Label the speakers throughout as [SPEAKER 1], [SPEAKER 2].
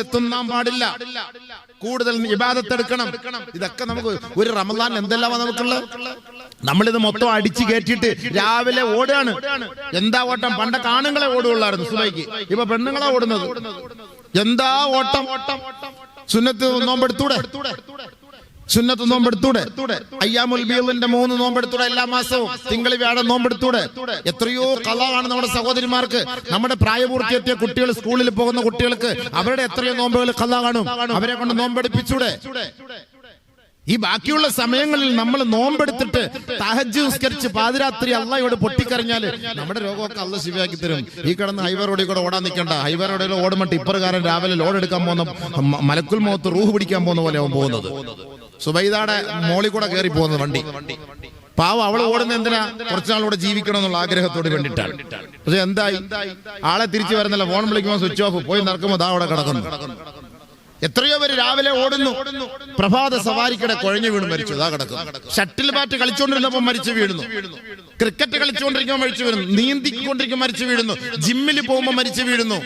[SPEAKER 1] എത്തുന്നാൻ പാടില്ല. കൂടുതൽ ഇബാദത്തെടുക്കണം. ഇതൊക്കെ നമുക്ക് ഒരു റമദാൻ എന്തെല്ലാം നമുക്കുള്ളത്? നമ്മളിത് മൊത്തം അടിച്ചു കയറ്റിയിട്ട് രാവിലെ ഓടുകയാണ്. എന്താ ഓട്ടം? പണ്ടൊക്കെ ആണുങ്ങളെ ഓടുകയുള്ളായിരുന്നു സുബൈക്ക്. ഇപ്പൊ പെണ്ണുങ്ങളെ ഓടുന്നത്. എന്താ ഓട്ടം? സുന്നത്ത് നോമ്പെടുത്തൂടെ? സുന്നത്ത് നോമ്പെടുത്തൂടെ? അയ്യാമുൽ ബീളിന്റെ മൂന്ന് നോമ്പെടുത്തൂടെ എല്ലാ മാസവും. തിങ്കളി വ്യാഴം നോമ്പെടുത്തൂടെ? എത്രയോ കളവാണ് നമ്മുടെ സഹോദരിമാർക്ക്. നമ്മുടെ പ്രായപൂർത്തി എത്തിയ കുട്ടികൾ സ്കൂളിൽ പോകുന്ന കുട്ടികൾക്ക് അവരുടെ എത്രയോ നോമ്പുകൾ കള്ള കാണും. അവരെ കൊണ്ട് നോമ്പെടുപ്പിച്ചൂടെ? ഈ ബാക്കിയുള്ള സമയങ്ങളിൽ നമ്മൾ നോമ്പെടുത്തിട്ട് തഹജ് നിസ്കരിച്ച് പാതിരാത്രി അള്ളയോട് പൊട്ടിക്കറിഞ്ഞാൽ നമ്മുടെ രോഗമൊക്കെ അള്ള ശിവയാക്കി തരും. ഈ കിടന്ന് ഹൈവേ റോഡിൽ കൂടെ ഓടാൻ നിൽക്കണ്ട. ഹൈവേ റോഡിൽ ഓടുമ്പോൾ ടിപ്പറുകാരൻ രാവിലെ ലോഡ് എടുക്കാൻ പോകുന്ന മലക്കുൽ മുഖത്ത് റൂഹ് പിടിക്കാൻ പോകുന്ന പോലെ പോകുന്നത്. സുബൈദാടെ മോളിൽ കൂടെ കയറി പോകുന്നത് വണ്ടി. പാവ അവൾ ഓടുന്ന എന്തിനാ? കുറച്ചാളൂടെ ജീവിക്കണം എന്നുള്ള ആഗ്രഹത്തോട് വേണ്ടിയിട്ടാണ്. പക്ഷെ എന്തായി? ആളെ തിരിച്ചു വരുന്നില്ല. ഫോൺ വിളിക്കുമ്പോൾ സ്വിച്ച് ഓഫ് പോയി നടക്കുമ്പോൾ ദാ അവിടെ കിടക്കുന്നു. എത്രയോ പേര് രാവിലെ ഓടുന്നു. പ്രഭാത സവാരിക്കിടെ കുഴഞ്ഞു വീണ് മരിച്ചു. അതാ കിടക്കും. ഷട്ടിൽ ബാറ്റ് കളിച്ചുകൊണ്ടിരുന്നപ്പോൾ മരിച്ചു വീഴുന്നു. ക്രിക്കറ്റ് കളിച്ചുകൊണ്ടിരിക്കുമ്പോൾ മരിച്ചു വീഴുന്നു. നീന്തിക്കൊണ്ടിരിക്കുമ്പോൾ മരിച്ചു വീഴുന്നു. ജിമ്മിൽ പോകുമ്പോൾ മരിച്ചു വീഴുന്നു.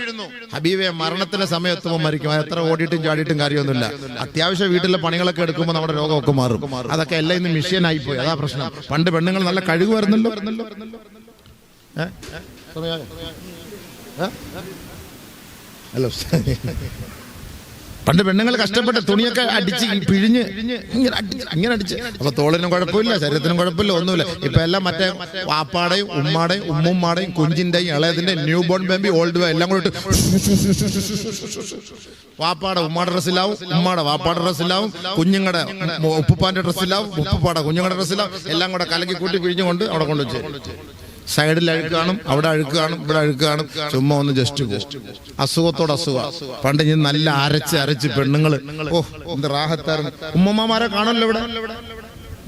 [SPEAKER 1] ഹബീബെ മരണത്തിന്റെ സമയത്തുമ്പോൾ മരിക്കും. എത്ര ഓടിയിട്ടും ചാടിയിട്ടും കാര്യമൊന്നുമില്ല. അത്യാവശ്യം വീട്ടിലെ പണികളൊക്കെ എടുക്കുമ്പോൾ നമ്മുടെ രോഗമൊക്കെ മാറും. അതൊക്കെ എല്ലാം ഇന്ന് മിഷ്യനായി പോയി. അതാ പ്രശ്നം. പണ്ട് പെണ്ണുങ്ങൾ നല്ല കഴിവ് വരുന്നല്ലോ? ഹലോ. പണ്ട് പെണ്ണുങ്ങൾ കഷ്ടപ്പെട്ട് തുണിയൊക്കെ അടിച്ച് പിഴിഞ്ഞ് ഇങ്ങനെ അടിച്ച്. ഇങ്ങനെ അടിച്ച്. അപ്പൊ തോളിനും കുഴപ്പമില്ല ശരീരത്തിനും കുഴപ്പമില്ല ഒന്നുമില്ല. ഇപ്പൊ എല്ലാം മറ്റേ വാപ്പാടെയും ഉമ്മാടെയും ഉമ്മുമ്മാടെയും കുഞ്ചിന്റെയും ഇളയതിന്റെയും new born baby old bay എല്ലാം കൂടെ വാപ്പാടെ ഉമ്മാടെ ഡ്രസ്സിലാവും ഉമ്മാടെ വാപ്പാടെ ഡ്രസ്സിലാവും കുഞ്ഞുങ്ങളുടെ ഉപ്പുപ്പാന്റെ ഡ്രസ്സിലാവും ഉപ്പുപ്പാടെ കുഞ്ഞുങ്ങളുടെ ഡ്രസ്സിലാവും എല്ലാം കൂടെ കലക്കി കൂട്ടി പിഴിഞ്ഞുകൊണ്ട് അവിടെ കൊണ്ടുവച്ചു. സൈഡിൽ അഴുക്ക് കാണും അവിടെ അഴുക്ക് കാണും ഇവിടെ അഴുക്ക് കാണും. ചുമ്മാ ഒന്ന് ജസ്റ്റ് അസുഖത്തോട് അസുഖം. പണ്ട് ഞാൻ നല്ല അരച്ച് അരച്ച് പെണ്ണുങ്ങൾ. ഓ എന്ത് റാഹത്തായിരുന്നു. ഉമ്മമാരെ കാണല്ലോ ഇവിടെ.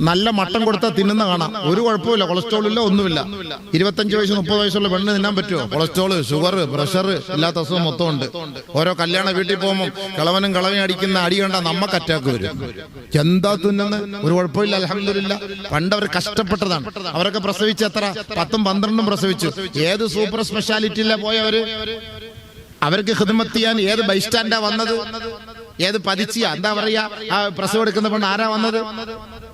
[SPEAKER 1] നല്ല മട്ടൻ കൊടുത്താൽ തിന്നുന്ന കാണാം. ഒരു കുഴപ്പമില്ല കൊളസ്ട്രോൾ ഇല്ല ഒന്നുമില്ല. ഇരുപത്തഞ്ച് വയസ്സ് മുപ്പത് വയസ്സുള്ള പെണ്ണ് തിന്നാൻ പറ്റുമോ? കൊളസ്ട്രോൾ ഷുഗർ പ്രഷർ ഇല്ലാത്ത അസുഖം മൊത്തം ഉണ്ട്. ഓരോ കല്യാണ വീട്ടിൽ പോകുമ്പോൾ കിളവനും കിളവനും അടിക്കുന്ന അടി കണ്ട നമ്മക്ക് അറ്റാക്ക് വരും. എന്താ തിന്നുന്നത് ഒരു കുഴപ്പമില്ല അലഹമില്ല പണ്ട് അവർ കഷ്ടപ്പെട്ടതാണ്. അവരൊക്കെ പ്രസവിച്ച് എത്ര? പത്തും പന്ത്രണ്ടും പ്രസവിച്ചു. ഏത് സൂപ്പർ സ്പെഷ്യാലിറ്റിയിലെ പോയവര്? അവർക്ക് ഹിദ്മത്ത് ചെയ്യാൻ ഏത് ബൈസ്റ്റാൻഡാ വന്നത്? ഏത് പതിച്ചിയ എന്താ പറയാ? ആ പ്രസവം എടുക്കുന്ന പെണ്ണ് ആരാ വന്നത്?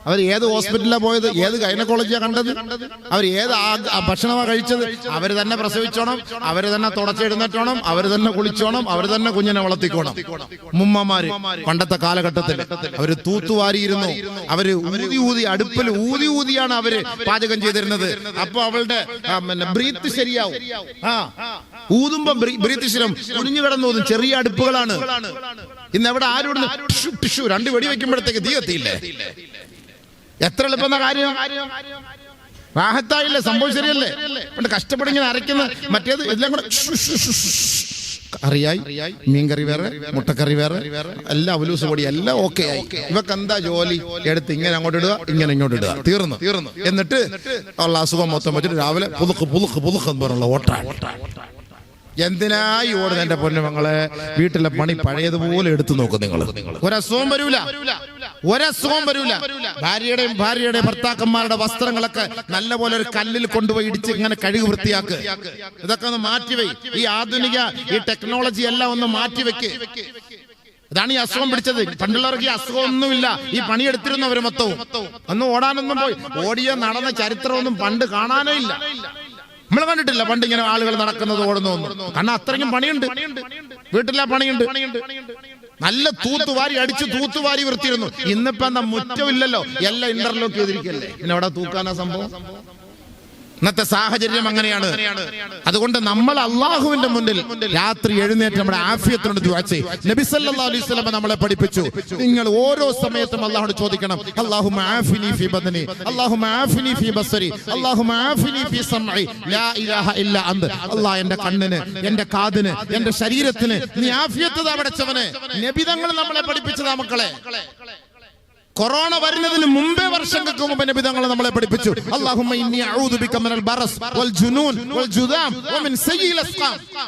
[SPEAKER 1] അവർ ഏത് ഹോസ്പിറ്റലിലാണ് പോയത്? ഏത് ഗൈനക്കോളജിയാ കണ്ടത്? അവർ ഏത് ആ- ആ ഭക്ഷണമാ കഴിച്ചത്? അവർ തന്നെ പ്രസവിച്ചോണം? അവർ തന്നെ തുടച്ചെഴുന്നേറ്റോണം അവർ തന്നെ കുളിച്ചോണം? അവർ തന്നെ കുഞ്ഞിനെ വളർത്തിക്കോണം? മുമ്മമാര് പണ്ടത്തെ കാലഘട്ടത്തിൽ അവർ തൂത്തുവാരിയിരുന്നു. അവർ ഊതി ഊതി അടുപ്പിൽ ഊതി ഊതിയാണ് അവർ പാചകം ചെയ്തിരുന്നത്. അപ്പൊ അവളുടെ പിന്നെ ബ്രീത്ത് ശരിയാവും. ആ. ഊതുമ്പോ ബ്രീത്ത് ശരം കുഞ്ഞു കിടന്നു ഊതും ചെറിയ അടുപ്പുകളാണ്. ഇന്ന് എവിടെ ആരോട് രണ്ട് വെടി വെക്കുമ്പോഴത്തേക്ക് തീ എത്തിയില്ലേ എത്ര എളുപ്പം കാര്യം? റാഹത്തായില്ലേ? സംഭവം ശരിയല്ലേ? പണ്ട് കഷ്ടപ്പെട്ട് ഇങ്ങനെ അരയ്ക്കുന്ന മറ്റേത് എല്ലാം കൂടെ അറിയായി മീൻകറി വേറെ മുട്ടക്കറി വേറെ എല്ലാം അവലൂസ് പൊടി എല്ലാം ഓക്കെ ആയി ഇവക്ക് എന്താ ജോലി? എടുത്ത് ഇങ്ങനെ അങ്ങോട്ട് ഇടുക ഇങ്ങനെ ഇങ്ങോട്ട് ഇടുക. തീർന്നു. തീർന്നു. എന്നിട്ട് ഉള്ള അസുഖം മൊത്തം വെച്ചിട്ട് രാവിലെ പുതുക്ക് പുതുക്ക് പുതുക്ക് എന്ന് പറഞ്ഞുള്ള ഓട്ടാണ്. എന്തിനായി ഓടുന്ന എന്റെ പൊന്നുമങ്ങളെ വീട്ടിലെ പണി പഴയതുപോലെ എടുത്തു നോക്കും നിങ്ങൾ. ഒരസുഖം വരൂല. ഒരസുഖം വരൂല. ഭാര്യയുടെയും ഭാര്യയുടെയും ഭർത്താക്കന്മാരുടെ വസ്ത്രങ്ങളൊക്കെ നല്ലപോലെ ഒരു കല്ലിൽ കൊണ്ടുപോയി ഇടിച്ച് ഇങ്ങനെ കഴുകി വൃത്തിയാക്ക്. ഇതൊക്കെ ഒന്ന് മാറ്റിവെയ് ഈ ആധുനിക ഈ ടെക്നോളജി എല്ലാം ഒന്ന് മാറ്റിവെക്ക് ഇതാണ് ഈ അസുഖം പിടിച്ചത്. പണ്ടുള്ളവർക്ക് ഈ അസുഖം ഒന്നുമില്ല ഈ പണിയെടുത്തിരുന്നവര് മൊത്തവും. അന്ന് ഓടാനൊന്നും പോയി. ഓടിയ നടന്ന ചരിത്രമൊന്നും പണ്ട് കാണാനേ ഇല്ല. നമ്മൾ കണ്ടിട്ടില്ല പണ്ട് ഇങ്ങനെ ആളുകൾ നടക്കുന്നത് ഓടുന്നു കാരണം അത്രയ്ക്കും പണിയുണ്ട്. വീട്ടിലെ പണിയുണ്ട്. നല്ല തൂത്തുവാരി അടിച്ച് തൂത്തുവാരി വൃത്തിയിരുന്നു. ഇന്നിപ്പോ എന്താ മുറ്റമില്ലല്ലോ. എല്ലാം ഇന്റർലോക്ക് ചെയ്തിരിക്കല്ലേ. പിന്നെ അവിടെ തൂക്കാനാ സംഭവം? ഇന്നത്തെ സാഹചര്യം അങ്ങനെയാണ്. അതുകൊണ്ട് നമ്മൾ അള്ളാഹുവിന്റെ മുന്നിൽ രാത്രി എഴുന്നേറ്റ് നമ്മുടെ ആഫിയത്തിനോട് ദുആ ചെയ്യും. നബി സല്ലല്ലാഹു അലൈഹി നമ്മളെ പഠിപ്പിച്ചു. നിങ്ങൾ ഓരോ സമയത്തും അള്ളാഹോട് ചോദിക്കണം. അല്ലാഹുമ്മ ആഫിനി ഫി ബദനി. ആഫിനി ഫി ബസരി. ആഫിനി ഫി സമഇ ലാ ഇലാഹ ഇല്ല അന്ത്. അല്ലാഹ് എന്റെ കണ്ണിന് എന്റെ കാതിന് എന്റെ ശരീരത്തിന് നീ ആഫിയത്ത് അവിടെ പടച്ചവനെ. നബി തങ്ങൾ നമ്മളെ പഠിപ്പിച്ചതാ മക്കളെ. കൊറോണ വരുന്നതിന് മുമ്പേ വർഷങ്ങൾക്ക് മുമ്പ് നബിതങ്ങൾ നമ്മളെ പഠിപ്പിച്ചു.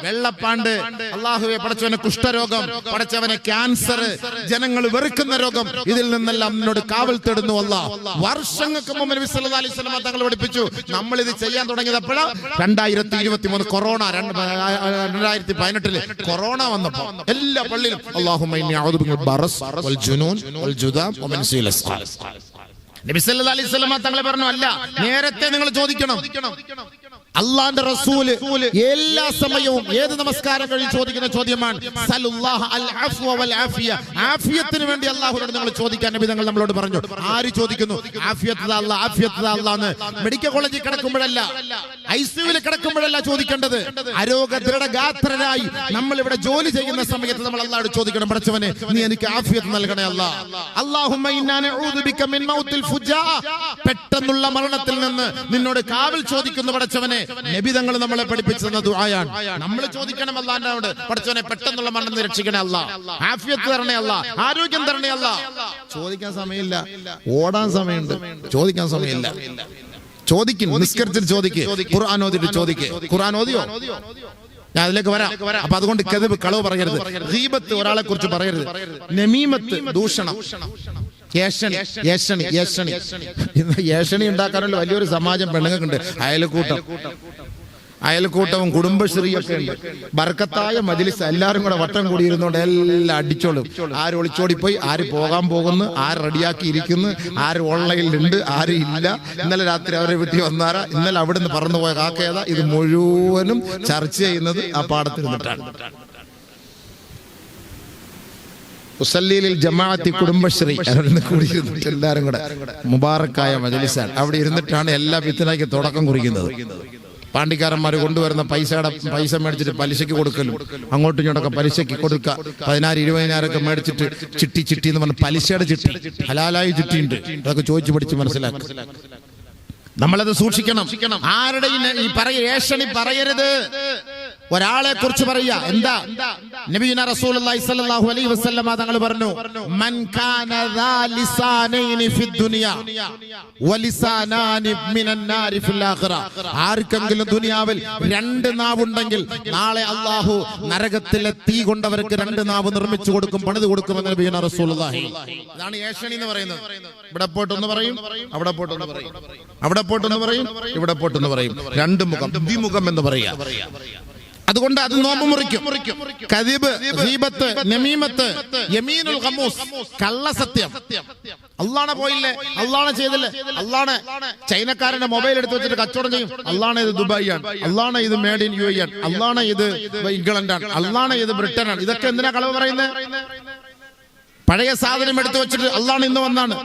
[SPEAKER 1] വെള്ളപ്പാണ്ട് അല്ലാഹുവേ പടച്ചവനെ കുഷ്ഠരോഗം പടച്ചവനെ ക്യാൻസർ ജനങ്ങൾ വെറുക്കുന്ന രോഗം ഇതിൽ നിന്നെല്ലാം എന്നോട് കാവൽ തേടുന്നു അല്ല. വർഷങ്ങൾക്ക് മുമ്പ് നബി അലൈഹി വസല്ലം തങ്ങൾ പഠിപ്പിച്ചു. നമ്മൾ ഇത് ചെയ്യാൻ രണ്ടായിരത്തി ഇരുപത്തി മൂന്ന് കൊറോണ രണ്ടായിരത്തി പതിനെട്ടിൽ കൊറോണ വന്നപ്പോ എല്ലാ പള്ളിയിലും അല്ലാഹുമ്മ തങ്ങളെ പറഞ്ഞു അല്ല നേരത്തെ നിങ്ങൾ ചോദിക്കണം. അള്ളാന്റെ റസൂൽ എല്ലാ സമയവും ഏത് നമസ്കാരം കഴിഞ്ഞ് ചോദിക്കുന്ന ചോദ്യമാണ്. ആഫിയത്തിന് വേണ്ടി അള്ളാഹുനോട് നിങ്ങൾ ചോദിക്കാൻ നബി തങ്ങൾ നമ്മളോട് പറഞ്ഞു. ആര് ചോദിക്കുന്നു? ആഫിയത്ത് അല്ല ആഫിയത്ത് അല്ലാന്ന് മെഡിക്കൽ കോളേജിൽ കിടക്കുമ്പോഴല്ല. ഐസിയുവിൽ കിടക്കുമ്പോഴല്ല ചോദിക്കേണ്ടത്? അരോഗ ദൃഢഗാത്രരായി നമ്മൾ ഇവിടെ ജോലി ചെയ്യുന്ന സമയത്ത് നമ്മൾ അല്ലാതെ ചോദിക്കണം പഠിച്ചവനെ നീ എനിക്ക് ആഫിയത്ത് നൽകണേ അല്ല. പെട്ടെന്നുള്ള മരണത്തിൽ നിന്ന് നിന്നോട് കാവൽ ചോദിക്കുന്നു പഠിച്ചവനെ നബി തങ്ങൾ നമ്മളെ പഠിപ്പിച്ചെന്ന ദുആയാണ്. നമ്മൾ ചോദിക്കണം അല്ലാഹുവോട് പഠിച്ചവനെ പെട്ടെന്നുള്ള മരണം രക്ഷിക്കണേ അല്ല. ആഫിയത്ത് തരണേ അല്ല. ആരോഗ്യം തരണേ അല്ല. ചോദിക്കാൻ സമയമില്ല. ഓടാൻ സമയമുണ്ട്. ചോദിക്കാൻ സമയമില്ല. ചോദിക്കും നിസ്കരിച്ചിട്ട് ചോദിക്ക്. ഖുർആൻ ഓതിട്ട് ചോദിക്ക്. ഖുർആൻ ഓതിയോ? ഞാൻ അതിലേക്ക് വരാം. അപ്പൊ അതുകൊണ്ട് കഥ കളവ് പറയരുത്. ദീപത്ത് ഒരാളെ കുറിച്ച് പറയരുത്. നമീമത്ത് ദൂഷണം. ഏഷണി ഏഷണി ഏഷണി ഇന്ന് ഏഷണി ഉണ്ടാക്കാനുള്ള വലിയൊരു സമാജം പെണ്ണുങ്ങൾക്കുണ്ട്. അയൽക്കൂട്ടം. അയൽക്കൂട്ടവും കുടുംബശ്രീയൊക്കെ ഉണ്ട്. ബർക്കത്തായ മജിലിസ് എല്ലാവരും കൂടെ വട്ടം കൂടിയിരുന്നോണ്ട് എല്ലാം അടിച്ചോളും. ആര് ഒളിച്ചോടിപ്പോയി ആര് പോകാൻ പോകുന്നു ആര് റെഡിയാക്കി ഇരിക്കുന്നു ആര് ഓൺലൈനിലുണ്ട് ആര് ഇല്ല. ഇന്നലെ രാത്രി അവരെ വീട്ടിൽ വന്നാറ ഇന്നലെ അവിടെ നിന്ന് പറന്നു പോയ കാക്കയതാ ഇത് മുഴുവനും ചർച്ച ചെയ്യുന്നത് ആ പാടത്തിരുന്നിട്ടാണ് മുസല്ലീലിൽ ജമാഅത്തി കുടുംബശ്രീ അവിടെ കൂടിയിരുന്നിട്ട് എല്ലാവരും കൂടെ. മുബാറക്കായ മജലിസാണ്. അവിടെ ഇരുന്നിട്ടാണ് എല്ലാ വിത്തിനാക്കി തുടക്കം കുറിക്കുന്നത്. പാണ്ടിക്കാരന്മാർ കൊണ്ടുവരുന്ന പൈസയുടെ പൈസ മേടിച്ചിട്ട് പലിശയ്ക്ക് കൊടുക്കലും. അങ്ങോട്ടും ഇങ്ങോട്ടൊക്കെ പലിശയ്ക്ക് കൊടുക്കുക പതിനായിരം ഇരുപതിനായിരം ഒക്കെ മേടിച്ചിട്ട് ചിട്ടി ചിട്ടി എന്ന് പറഞ്ഞ പലിശയുടെ ചിട്ടി. ഹലാലായി ചിട്ടിയുണ്ട്. അതൊക്കെ ചോദിച്ചു പഠിച്ച് മനസ്സിലാക്കി. നമ്മളത് സൂക്ഷിക്കണം. ആരുടെ ഈ പറയ ഏഷണി പറയരുത്. ഒരാളെ കുറിച്ച് പറയുക. എന്താ? നബീന റസൂലുള്ളാഹി സ്വല്ലല്ലാഹു അലൈഹി വസല്ലമ തങ്ങൾ പറഞ്ഞു മൻ കാന ദാ ലിസാനൈനി ഫിദ് ദുനിയ വലിസാനാനി മിനൻ നാരി ഫിൽ ആഖിറ. ആർക്കെങ്കിലും ദുനിയാവിൽ രണ്ട് നാവുണ്ടെങ്കിൽ നാളെ അല്ലാഹു നരകത്തിലെ തീ കൊണ്ടവർക്ക് രണ്ട് നാവ് നിർമ്മിച്ചു കൊടുക്കും പണിത് കൊടുക്കുമെന്ന് നബീന റസൂലുള്ളാഹി. ഇതാണ് ഏഷണി എന്ന് പറയുന്നത്. ഇവിടെ പോട്ടൊന്ന് പറയും അവിടെ പോട്ടൊന്ന് പറയും. അവിടെ പോട്ടൊന്ന് പറയും ഇവിടെ പോട്ടൊന്ന് പറയും. രണ്ട് മുഖം ദ്വിമുഖം എന്ന് പറയുക. അതുകൊണ്ട് അത് നോമ്പ് മുറിക്കും. കദിബ് ദീപത്ത് നമീമത്ത് യമീനുൽ ഖമൂസ് കള്ളസത്യം അള്ളാണെ പോയില്ലേ? അള്ളാണെ ചെയ്തില്ലേ? അള്ളാണെ ചൈനക്കാരന്റെ മൊബൈൽ എടുത്ത് വെച്ചിട്ട് കച്ചവടം ചെയ്യും. അള്ളാണെ ഇത് ദുബായ് ആണ് അള്ളാണെ ഇത് മേഡ് ഇൻ യു ആണ്. അള്ളാണെ ഇത് ഇംഗ്ലണ്ട് ആണ് അള്ളാണെ ഇത് ബ്രിട്ടൻ ആണ് ഇതൊക്കെ എന്തിനാ കളവ് പറയുന്നത്? പഴയ സാധനം എടുത്തു വെച്ചിട്ട് അള്ളാണ് ഇന്ന് വന്നാണ്.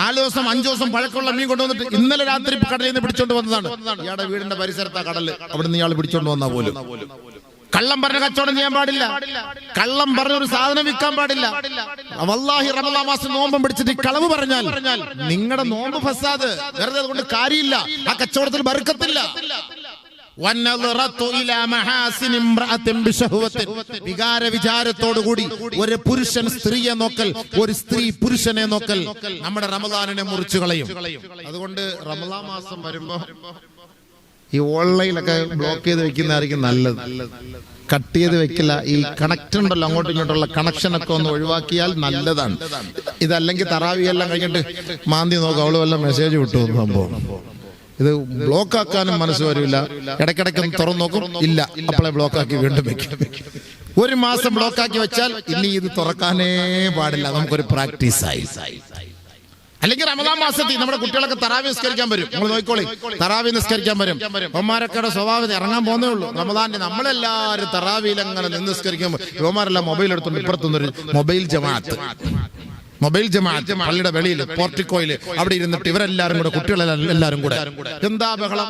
[SPEAKER 1] നാല് ദിവസം അഞ്ചു ദിവസം പഴക്കമുള്ള മീൻ കൊണ്ടുവന്നിട്ട് ഇന്നലെ രാത്രി കടലിൽ നിന്ന് പിടിച്ചോണ്ട് വന്നതാണ്. ഇയാളുടെ വീടിന്റെ പരിസരത്താ കടൽ. അവിടെ നിന്ന് ഇയാൾ പിടിച്ചോണ്ട് വന്നാ പോലും. കള്ളം പറഞ്ഞ കച്ചവടം ചെയ്യാൻ പാടില്ല. കള്ളം പറഞ്ഞ ഒരു സാധനം വിൽക്കാൻ പാടില്ല. വല്ലാഹി റമദാ മാസം നോമ്പം പിടിച്ചിട്ട് ഈ കളവ് പറഞ്ഞാൽ നിങ്ങളുടെ നോമ്പ് ഫസാദ് വെറുതെ അതുകൊണ്ട് കാര്യമില്ല. ആ കച്ചവടത്തിൽ ബർക്കത്തില്ല. വികാര വിചാരത്തോടുകൂടി ഒരു പുരുഷൻ സ്ത്രീയെ നോക്കൽ ഒരു സ്ത്രീ പുരുഷനെ നോക്കൽ നമ്മുടെ റമദാനിനെ മുറിച്ചു കളയും. അതുകൊണ്ട് റമദാ മാസം വരുമ്പോ ഈ ഓൺലൈനൊക്കെ ബ്ലോക്ക് ചെയ്ത് വെക്കുന്നതായിരിക്കും നല്ലത്. കട്ട് ചെയ്ത് വെക്കില്ല. ഈ കണക്ട് ഉണ്ടല്ലോ അങ്ങോട്ടും ഇങ്ങോട്ടുള്ള കണക്ഷൻ ഒക്കെ ഒന്ന് ഒഴിവാക്കിയാൽ നല്ലതാണ്. ഇതല്ലെങ്കിൽ തറാവി എല്ലാം കഴിഞ്ഞിട്ട് മാന്തി നോക്കും അവൾ വല്ല മെസ്സേജ് വിട്ടു സംഭവം. ഇത് ബ്ലോക്ക് ആക്കാനും മനസ്സ് വരില്ല. ഇടയ്ക്കിടയ്ക്ക് തുറന്നു നോക്കും. ഇല്ല അപ്പോളെ ബ്ലോക്ക് ആക്കി വീണ്ടും വെക്കും. ഒരു മാസം ബ്ലോക്ക് ആക്കി വെച്ചാൽ ഇനി ഇത് തുറക്കാനേ പാടില്ല. നമുക്കൊരു പ്രാക്ടീസ് ആയി. അല്ലെങ്കിൽ റമദാൻ മാസത്തിൽ നമ്മുടെ കുട്ടികളൊക്കെ തറാവി നിസ്കരിക്കാൻ വരും. നമ്മൾ നോക്കിക്കോളി. തറാവി നിസ്കരിക്കാൻ വരും. യുവമാരൊക്കെ സ്വഭാവം ഇറങ്ങാൻ പോകുന്നേ ഉള്ളൂ. റമദാന്റെ നമ്മളെല്ലാവരും തറാവിയിൽ അങ്ങനെ നിന്ന് നിസ്കരിക്കുമ്പോൾ യുവമാരെല്ലാം മൊബൈൽ എടുത്തുകൊണ്ട് ഇപ്പുറത്തുനിന്നൊരു മൊബൈൽ ജമാഅത്ത്. മൊബൈൽ ജമാഅത്ത് പള്ളിയുടെ വെളിയിൽ പോർട്ടിക്കോയിൽ അവിടെ ഇരുന്നിട്ട് ഇവരെല്ലാരും കൂടെ കുട്ടികളെല്ലാം എല്ലാരും കൂടെ. എന്താ ബഹളം?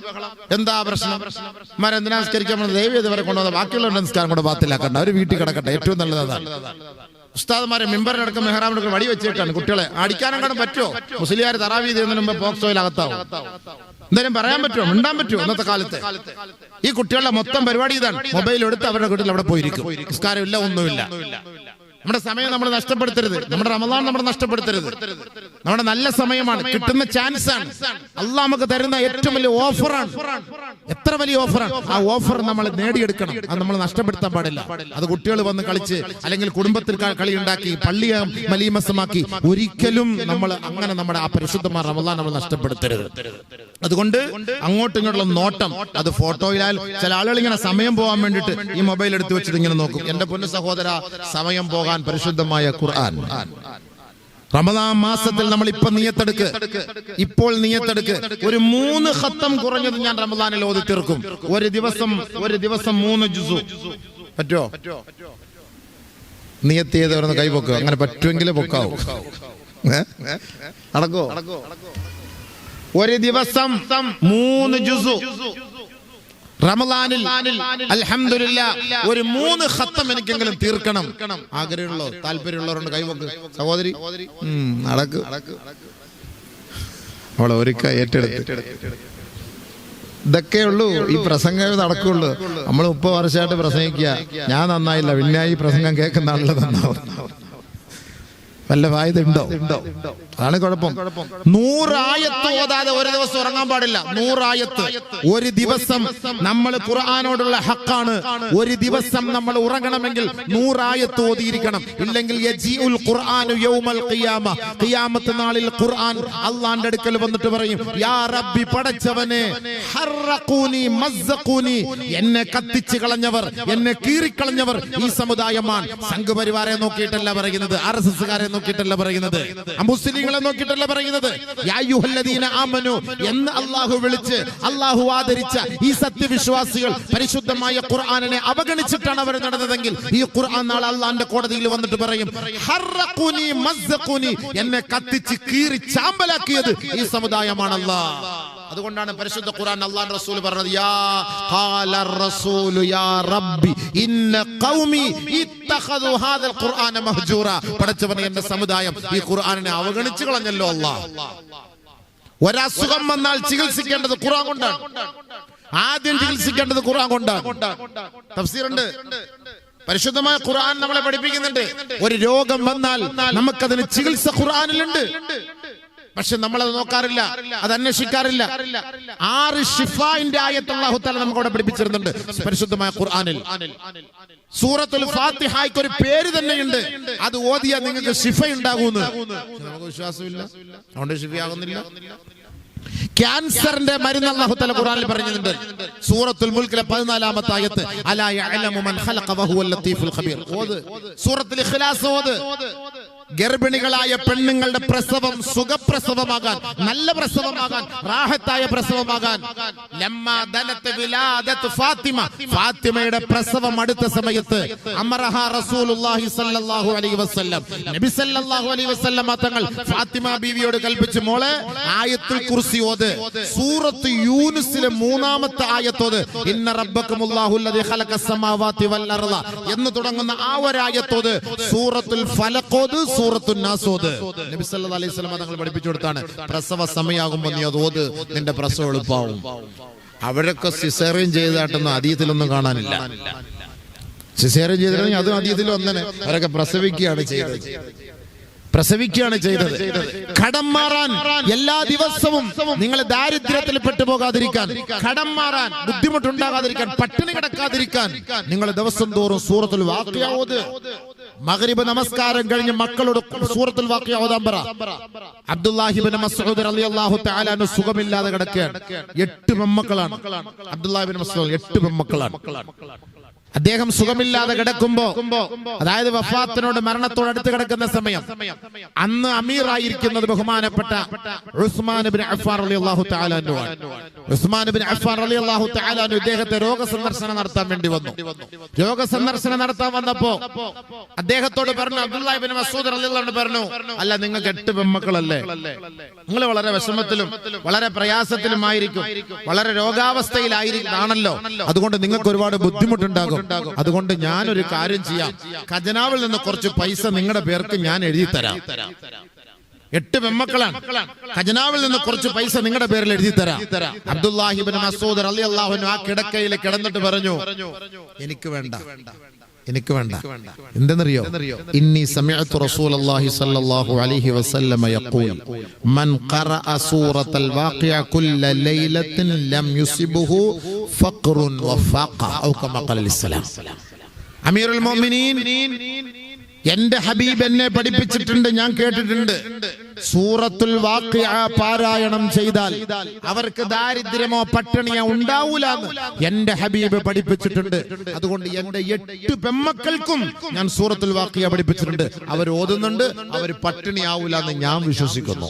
[SPEAKER 1] എന്താ പ്രശ്നം? മരെന്തിനാ നിസ്കരിക്കാൻ പോകുന്നത്? ദൈവം ഇതുവരെ കൊണ്ടുവന്ന ബാക്കിയുള്ള നിസ്കാരം കൂടെ ബാത്തിലാക്കണ്ട. അവർ വീട്ടിൽ കിടക്കട്ടെ. ഏറ്റവും നല്ലതാണ് ഉസ്താദ്മാരെ മെമ്പറിനടക്കം മെഹ്റാമിനൊക്കെ വടി വെച്ചിട്ടാണ് കുട്ടികളെ. അടിക്കാനും അടിക്കാനെങ്കിലും പറ്റുമോ? മുസ്ലിയാർ തറാവി ചെയ്യുന്നതിന് മുമ്പ് പോക്സോയിൽ അകത്താവും. എന്തായാലും പറയാൻ പറ്റുമോ? മിണ്ടാൻ പറ്റുമോ? ഇന്നത്തെ കാലത്ത്? ഈ കുട്ടികളുടെ മൊത്തം പരിപാടി ഇതാണ്. മൊബൈൽ എടുത്ത് അവരുടെ വീട്ടിൽ അവിടെ പോയിരിക്കും. നിസ്കാരമില്ല ഒന്നുമില്ല. നമ്മുടെ സമയം നമ്മൾ നഷ്ടപ്പെടുത്തരുത്. നമ്മുടെ റമദാൻ നമ്മൾ നഷ്ടപ്പെടുത്തരുത്. നമ്മുടെ നല്ല സമയമാണ്. കിട്ടുന്ന ചാൻസ് ആണ്. അല്ല നമുക്ക് തരുന്ന ഏറ്റവും വലിയ ഓഫറാണ്. എത്ര വലിയ ഓഫറാണ്? ആ ഓഫർ നമ്മൾ നേടിയെടുക്കണം. അത് നമ്മൾ നഷ്ടപ്പെടുത്താൻ പാടില്ല. അത് കുട്ടികൾ വന്ന് കളിച്ച് അല്ലെങ്കിൽ കുടുംബത്തിൽ കളി ഉണ്ടാക്കി പള്ളിയെ മലീമസമാക്കി ഒരിക്കലും നമ്മൾ അങ്ങനെ നമ്മുടെ ആ പരിശുദ്ധമായ റമദാൻ നമ്മൾ നഷ്ടപ്പെടുത്തരുത്. അതുകൊണ്ട് അങ്ങോട്ടും ഇങ്ങോട്ടുള്ള നോട്ടം അത് ഫോട്ടോയിലാൽ ചില ആളുകൾ ഇങ്ങനെ സമയം പോകാൻ വേണ്ടിയിട്ട് ഈ മൊബൈൽ എടുത്ത് വെച്ചിട്ട് ഇങ്ങനെ നോക്കും. എന്റെ പൊന്നു സഹോദര സമയം പോകാൻ പരിശുദ്ധമായ ഖുർആൻ. റമദാൻ മാസത്തിൽ നമ്മൾ ഇപ്പൊ നീയത്തെടുക്ക്. ഇപ്പോൾ നീയത്തെടുക്ക്. ഒരു മൂന്ന് ഹത്തം കുറഞ്ഞത് ഞാൻ റമദാനിൽ ഓതി തീർക്കും. ഒരു ദിവസം ഒരു ദിവസം മൂന്ന് ജുസു. പറ്റോ? നിയത്ത് കൈ പൊക്കുക അങ്ങനെ പറ്റുമെങ്കിൽ പൊക്കാവും. അടക്കോ ഒരു ദിവസം മൂന്ന് ജുസു. റമദാനിൽ അൽഹമില്ല ഒരു മൂന്ന് ഖത്തം എനിക്കെങ്കിലും തീർക്കണം. ആഗ്രഹമുള്ളോ താല്പര്യമുള്ളവരുണ്ട് കൈവക്ക്. സഹോദരി? നടക്ക്. അവളെ ഒരുക്ക ഏറ്റെടുത്ത്. ഇതൊക്കെ ഉള്ളൂ. ഈ പ്രസംഗം നടക്കുള്ളൂ. നമ്മൾ മുപ്പത് വർഷമായിട്ട് പ്രസംഗിക്കുക. ഞാൻ നന്നായില്ല. പിന്നെ ഈ പ്രസംഗം കേൾക്കുന്ന ആളുകൾ നന്നാവും. വല്ല വായത ഉണ്ടോ അതാണ് കുഴപ്പം. നൂറായത്ത് ഓതാതെ ഒരു ദിവസം ഉറങ്ങാൻ പാടില്ല. നൂറായത്ത്. ഒരു ദിവസം നമ്മൾ ഖുർആാനോടുള്ള ഹക്കാണ്. ഒരു ദിവസം നമ്മൾ ഉറങ്ങണമെങ്കിൽ നൂറായത്ത് ഓതിയിരിക്കണം. ഇല്ലെങ്കിൽ ഖിയാമത്ത് നാളിൽ ഖുർആൻ അള്ളാന്റെ അടുക്കൽ വന്നിട്ട് പറയും യാ റബ്ബി പടച്ചവനെ എന്നെ കത്തിച്ചു കളഞ്ഞവർ എന്നെ കീറിക്കളഞ്ഞവർ ഈ സമുദായമാണ്. സംഘപരിവാരെ നോക്കിയിട്ടല്ല പറയുന്നത്. ആർ എസ് നോക്കിയിട്ടല്ല പറയുന്നത്. മുസ്ലിങ്ങളെ നോക്കിയിട്ടല്ല പറയുന്നത്. എന്ന് അള്ളാഹു വിളിച്ച് അള്ളാഹു ആദരിച്ച ഈ സത്യവിശ്വാസികൾ പരിശുദ്ധമായ ഖുർആാനിനെ അവഗണിച്ചിട്ടാണ് അവർ നടന്നതെങ്കിൽ ഈ ഖുർആൻ നാളെ അള്ളാന്റെ കോടതിയിൽ വന്നിട്ട് പറയും എന്നെ കത്തിച്ച് കീറി ചാമ്പലാക്കിയത് ഈ സമുദായമാണല്ലോ. അതുകൊണ്ടാണ് പരിശുദ്ധ ഖുർആൻ അല്ലാഹു റസൂൽ പറഞ്ഞത് യാ ഖാല റസൂലു യാ റബ്ബി ഇന്ന ഖൗമി ഇത്തഖദു ഹാദൽ ഖുർആന മഹ്ജൂറ. പടച്ചവനെ എന്റെ സമുദായം ഈ ഖുർആനെ അവഗണിച്ചു കളഞ്ഞല്ലോ അല്ലാഹ് ഒരസുഖം വന്നാൽ ചികിത്സിക്കേണ്ടത് ഖുർആൻ കൊണ്ടാണ്. ആദ്യം ചികിത്സിക്കേണ്ടത് ഖുർആൻ കൊണ്ടാണ്. തഫ്സീറുണ്ട്. പരിശുദ്ധമായ ഖുർആൻ നമ്മളെ പഠിപ്പിക്കുന്നുണ്ട്. ഒരു രോഗം വന്നാൽ നമുക്കതിന് ചികിത്സ ഖുർആനിലുണ്ട്. പക്ഷെ അത് നോക്കാറില്ല അത് അന്വേഷിക്കാറില്ല. ആറ് ഷിഫായിന്റെ ആയത്ത് അല്ലാഹു തആല നമുക്ക് അവിടെ പഠിപ്പിച്ചിരുന്നുണ്ട് പരിശുദ്ധമായ ഖുർആാനിൽ. സൂറത്തുൽ ഫാത്തിഹായ്ക്ക് ഒരു പേര് തന്നെയുണ്ട്. അത് ഓതിയാൽ നിങ്ങൾക്ക് ഷിഫ ഉണ്ടാകുമെന്ന് നമുക്ക് വിശ്വാസമില്ല. അതുകൊണ്ട് ഷിഫയാകുന്നില്ല ക്യാൻസറിന്റെ മരുന്ന് അല്ലാഹു ഖുറാനിൽ പറഞ്ഞിട്ടുണ്ട്. സൂറത്തുൽ മുൽക്കിലെ 14 ആയത്ത് അലാ യഅലമു മൻ ഖലഖ വഹുവൽ ലത്തീഫുൽ ഖബീർ. ഓത്. സൂറത്തുൽ ഇഖ്ലാസ് ഓത്. ഗർഭിണികളായ പെണ്ണുങ്ങളുടെ പ്രസവം സുഖപ്രസവമാകാൻ നല്ല പ്രസവമാകാൻ റാഹത്തായ പ്രസവമാകാൻ. ഫാത്തിമ. ഫാത്തിമയുടെ പ്രസവം അടുത്ത സമയത്ത് അമറഹ റസൂലുള്ളാഹി സല്ലല്ലാഹു അലൈഹി വസല്ലം. നബി സല്ലല്ലാഹു അലൈഹി വസല്ലം തങ്ങൾ ഫാത്തിമ ബീവിയോട് കൽപ്പിച്ചു മോളെ ആയത്തുൽ കുർസി ഓത്. സൂറത്ത് യൂനുസിലെ മൂന്നാമത്തെ ആയത്തോത് ഇന്ന റബ്ബക്കുമുല്ലാഹു അല്ലദീ ഖലഖ വൽ അർള എന്ന് തുടങ്ങുന്ന ആ ഒരായത്തോത് സൂറത്തുൽ ഫലഖോത് സൂറത്തുൽ നാസോദ്. നബി സല്ലല്ലാഹു അലൈഹി വസല്ലം തങ്ങൾ പഠിപ്പിച്ചു കൊടുത്താണ്. പ്രസവ സമയമാകുമ്പോൾ നീ അത് ഓത് നിന്റെ പ്രസവം എളുപ്പമാവും അവരൊക്കെ സിസേറിയൻ ചെയ്തതായിട്ടൊന്നും അതീതിലൊന്നും കാണാനില്ല. സിസേറിയൻ ചെയ്തിരുന്നെങ്കിൽ അതും അതീതിൽ ഒന്നനെ അവരൊക്കെ പ്രസവിക്കുകയാണ് ചെയ്തത്. പ്രസവിക്കുകയാണ് ചെയ്തത്. കടം മാറാൻ എല്ലാ ദിവസവും നിങ്ങൾ ദാരിദ്ര്യത്തിൽ പെട്ടുപോകാതിരിക്കാൻ കടം മാറാൻ ബുദ്ധിമുട്ടുണ്ടാകാതിരിക്കാൻ പട്ടിണി കിടക്കാതിരിക്കാൻ നിങ്ങൾ ദിവസം തോറും സൂറത്തുൽ വാക്യാവത് മഗ്രിബ് നമസ്കാരം കഴിഞ്ഞ് മക്കളോട് സൂറത്തുൽ വാക്യ ഓതാൻ പറ. അബ്ദുല്ലാഹിബിൻ റളിയല്ലാഹു തആല സുഖമില്ലാതെ കിടക്കുകയാണ്. എട്ട് പെമ്മക്കളാണ് അബ്ദുല്ലാഹിബിൻ എട്ട് പെമ്മക്കളാണ് അദ്ദേഹം സുഖമില്ലാതെ കിടക്കുമ്പോ അതായത് വഫാത്തിനോട് മരണത്തോട് അടുത്ത് കിടക്കുന്ന സമയം. അന്ന് അമീർ അമീറായിരിക്കുന്നത് ബഹുമാനപ്പെട്ട ഉസ്മാൻ ബിൻ തആല അൻഹു ഉസ്മാൻ ബിൻ ഇദ്ദേഹത്തെ രോഗസന്ദർശനം നടത്താൻ വേണ്ടി വന്നു. രോഗസന്ദർശനം നടത്താൻ വന്നപ്പോ അദ്ദേഹത്തോട് പറഞ്ഞു അബ്ദുല്ലാഹി മസൂദ് പറഞ്ഞു അല്ല നിങ്ങൾക്ക് എട്ട് പെമ്മക്കളല്ലേ? നിങ്ങൾ വളരെ വിഷമത്തിലും വളരെ പ്രയാസത്തിലുമായിരിക്കും. വളരെ രോഗാവസ്ഥയിലായിരിക്കും ആണല്ലോ. അതുകൊണ്ട് നിങ്ങൾക്ക് ഒരുപാട് ബുദ്ധിമുട്ടുണ്ടാകും. അതുകൊണ്ട് ഞാനൊരു കാര്യം ചെയ്യാം. ഖജനാവിൽ നിന്ന് കുറച്ച് പൈസ നിങ്ങളുടെ പേർക്ക് ഞാൻ എഴുതി തരാം. എട്ട് പെമ്മക്കളാണ്. ഖജനാവിൽ നിന്ന് കുറച്ച് പൈസ നിങ്ങളുടെ പേരിൽ എഴുതി തരാം. അബ്ദുല്ലാഹിബിൻ മസൂദ് അലി അള്ളാഹുനു ആ കിടക്കയിൽ കിടന്നിട്ട് പറഞ്ഞു എനിക്ക് വേണ്ട. എനിക്ക് വേണ്ട. എന്തെന്നറിയോ? ഇന്നി സമയത്തു റസൂലുള്ളാഹി സല്ലല്ലാഹു അലൈഹി വസല്ലമ യഖൂൽ മൻ ഖറഅ സൂറത്തൽ വാഖിയ കുല്ല ലൈലത്തിൻ ലം യുസിബുഹു ഫഖറുൻ വഫാഖ ഔ കമ ഖാല അമീറുൽ മുഅ്മിനീൻ എന്റെ ഹബീബ് എന്നെ പഠിപ്പിച്ചിട്ടുണ്ട് ഞാൻ കേട്ടിട്ടുണ്ട്. സൂറത്തുൽ വാഖിഅ പാരായണം ചെയ്താൽ അവർക്ക് ദാരിദ്ര്യമോ പട്ടിണിയോ ഉണ്ടാവൂല എന്റെ ഹബീബ് പഠിപ്പിച്ചിട്ടുണ്ട്. അതുകൊണ്ട് എന്റെ എട്ട് പെമ്മക്കൾക്കും ഞാൻ സൂറത്തുൽ വാഖിയ പഠിപ്പിച്ചിട്ടുണ്ട്. അവർ ഓതുന്നുണ്ട് അവർ പട്ടിണിയാവൂല എന്ന് ഞാൻ വിശ്വസിക്കുന്നു.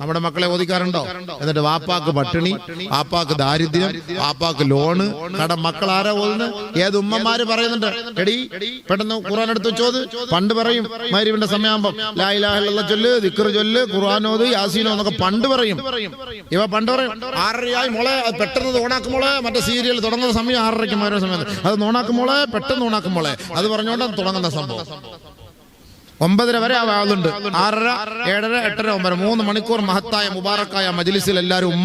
[SPEAKER 1] നമ്മുടെ മക്കളെ ഓദിക്കാറുണ്ടോ എന്നിട്ട് വാപ്പാക്ക് പട്ടിണി വാപ്പാക്ക് ദാരിദ്ര്യം വാപ്പാക്ക് ലോണ്. കടം മക്കൾ ആരാ ഓതുന്നത്? ഏത് ഉമ്മമാര് പറയുന്നുണ്ട്? എടി പെട്ടെന്ന് ഖുർആൻ എടുത്ത് വെച്ചോത് പണ്ട് പറയും മൈരിവിന്റെ സമയമാകുമ്പോ ലായിലാഹുള്ള ചൊല്ല് ദിക്കർ ചൊല്ല് ഖുർആാനോത് യാസീനോ എന്നൊക്കെ പണ്ട് പറയും. ഇവ പണ്ട് പറയും ആറരയായി മോളെ അത് പെട്ടെന്ന് ഓണാക്കും മോളെ മറ്റേ സീരിയൽ തുടങ്ങുന്ന സമയം ആറരയ്ക്ക് മാറുന്ന സമയത്ത്. അത് നോണാക്കും മോളെ പെട്ടെന്ന് ഓണാക്കും മോളെ. അത് പറഞ്ഞുകൊണ്ട് തുടങ്ങുന്ന സംഭവം. ഒമ്പതര വരെ ആ വാളുണ്ട് ആറര ഏഴര എട്ടര ഒമ്പതര മൂന്ന് മണിക്കൂർ മഹത്തായ മുബാറക്കായ മജ്ലിസിൽ എല്ലാവരും ഉമ്മ